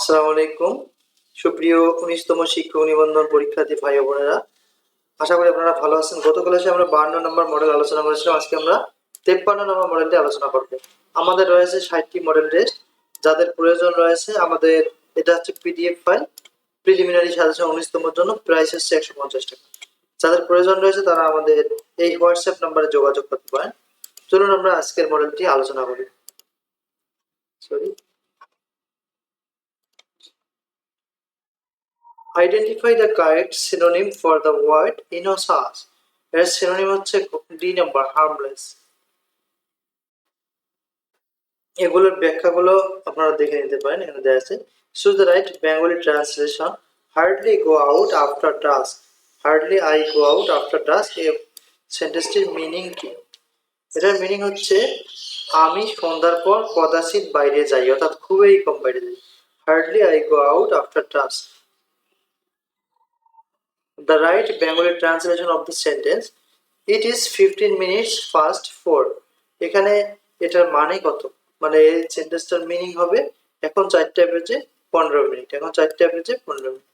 আসসালামু আলাইকুম সুপ্রিয় উনিশতম শিক্ষক নিবন্ধন পরীক্ষার্থী ভাই বোনেরা, আশা করি আপনারা ভালো আছেন। গত ক্লাসে আমরা বান্ন নম্বর মডেল আলোচনা করেছিলাম। আজকে আমরা তেপ্পান্ন নম্বর মডেলটি আলোচনা করব। আমাদের রয়েছে ষাটটি মডেল টেস্ট যাদের প্রয়োজন রয়েছে, আমাদের এটা হচ্ছে পিডিএফ ফাইল প্রিলিমিনারি সাজেশন উনিশতমের জন্য প্রাইস হচ্ছে একশো পঞ্চাশ টাকা। যাদের প্রয়োজন রয়েছে, তারা আমাদের এই হোয়াটসঅ্যাপ নাম্বারে যোগাযোগ করতে পারেন। চলুন আমরা আজকের মডেলটি আলোচনা করি। Sorry identify the correct synonym for the word innocuous এর সিনোনিম হচ্ছে ডি নাম্বার হার্মলেস এগুলোর ব্যাখ্যাগুলো আপনারা দেখে নিতে পারেন, এখানে দেওয়া আছে। Choose the right Bengali translation hardly go out after dusk hardly I go out after dusk এই সেন্টেন্সটির মিনিং কি? এটার মিনিং হচ্ছে, আমি সন্ধ্যার পর কদাচিৎ বাইরে যাই, অর্থাৎ খুবই কম বাইরে যাই। Hardly I go out after dusk The right Bengali translation of the sentence, it is 15 minutes past 4 এখানে এটার মানে কত? মানে এই সেন্টেন্সটার মিনিং হবে, এখন চারটা বেজে পনেরো মিনিট, এখন চারটা বেজে পনেরো মিনিট।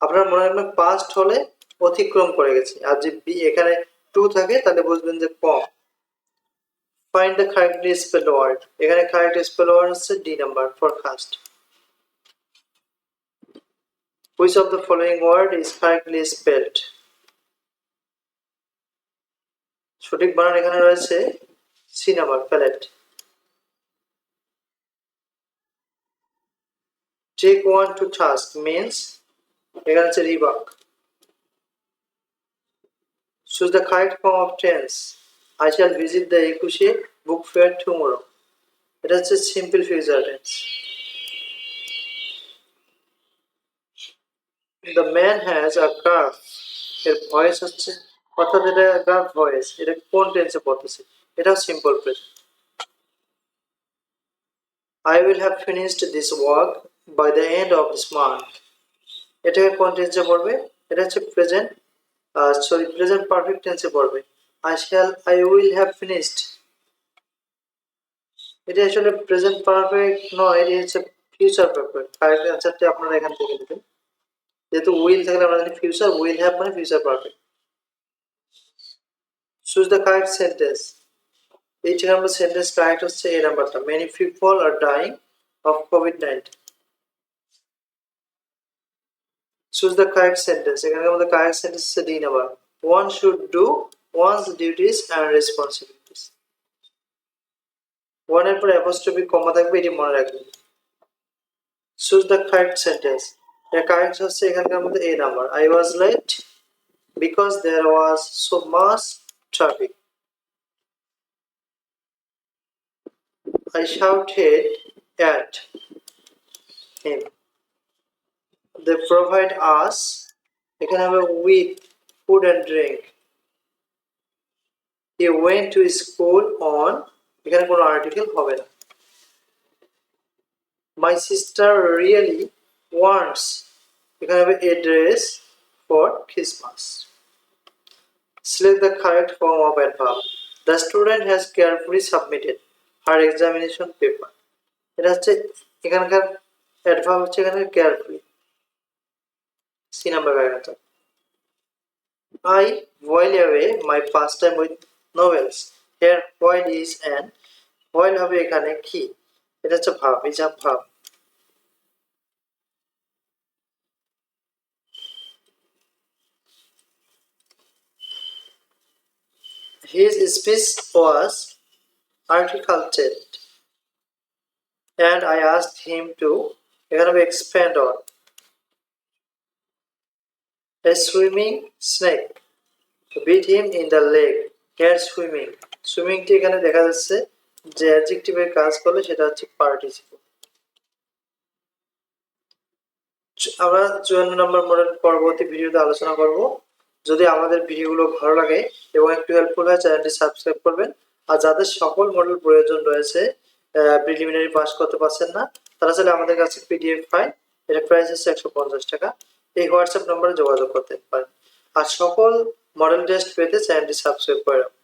আপনার মনে রাখবেন পাস্ট হলে অতিক্রম করে গেছে। আর যে বি এখানে টু থাকে, তাহলে বুঝবেন যে কম। Find the correctly spell word এখানে কারেক্ট স্পেল ওয়ার্ড হচ্ছে D number for first Which of the following word is correctly spelled? সঠিক বানান এখানে রয়েছে C number palate. Take one to task means এখানে হচ্ছে rebuke choose the correct form of tense I shall visit the Ekushe book fair tomorrow এটা হচ্ছে simple future tense the man has a garb এর voice হচ্ছে অর্থাৎ এটা গার্ভ voice এটা কোন টেন্সে পড়তেছে এটাও simple present I will have finished this work by the end of this month এটাকে কোন টেন্সে পড়বে? এটা হচ্ছে প্রেজেন্ট সরি প্রেজেন্ট পারফেক্ট টেন্সে পড়বে। I shall I will have finished এটা আসলে প্রেজেন্ট পারফেক্ট নয়, এটি হচ্ছে ফিউচার পারফেক্ট কারেক্ট অ্যান্সারটি আপনারা এখান থেকে দেবেন যেহেতু উইল থাকলে আমরা জানি ফিউচার উইল হ্যাভ মানে future perfect choose the correct sentence eight number sentence correct হচ্ছে এই নাম্বারটা many people are dying of COVID nineteen choose the correct sentence এখানে আমাদের কারেক্ট সেন্টেন্স হচ্ছে D number one should do one's duties and responsibilities ওয়ানের পরে apostrophe comma থাকবে, এটি মনে রাখবেন। Choose the correct sentence correct হচ্ছে এখানকার মধ্যে এই number I was late because there was so much traffic I shouted at him. They provide us এখানে হবে with food and drink. He went to school on এখানে কোনো article হবে না My sister really wants এখানে হবে a dress for Christmas. Select the correct form of adverb. The student has carefully submitted her examination paper. এটা হচ্ছে এখানকার adverb হচ্ছে এখানে কেয়ারফুলি সি নাম্বার ব্যাখ্যাটা I while away my pastime with novels. Here while is and while হবে এখানে কি এটা হচ্ছে ভাব যা ভাব His speech was articulated, and I asked him to expand on. A swimming snake beat him in the leg. Here swimming. সুইমিংটি এখানে দেখা যাচ্ছে যে অ্যাডজেক্টিভের কাজ করলে সেটা হচ্ছে পার্টিসিপেট আমরা চুয়ান্ন নম্বর মডেল পরবর্তী ভিডিওতে আলোচনা করব যদি আমাদের ভিডিওগুলো ভালো লাগে এবং একটু হেল্পফুল হয় চ্যানেলটি সাবস্ক্রাইব করবেন। আর যাদের সকল মডেল প্রয়োজন রয়েছে প্রিলিমিনারি পাস করতে পারছেন না, তারা চাইলে আমাদের কাছে পিডিএফ ফাইল এটা প্রাইস হচ্ছে একশো পঞ্চাশ টাকা। এই হোয়াটসঅ্যাপ নম্বরে যোগাযোগ করতে পারেন। আর সকল মডেল টেস্ট পেতে চ্যানেলটি সাবস্ক্রাইব করে রাখুন।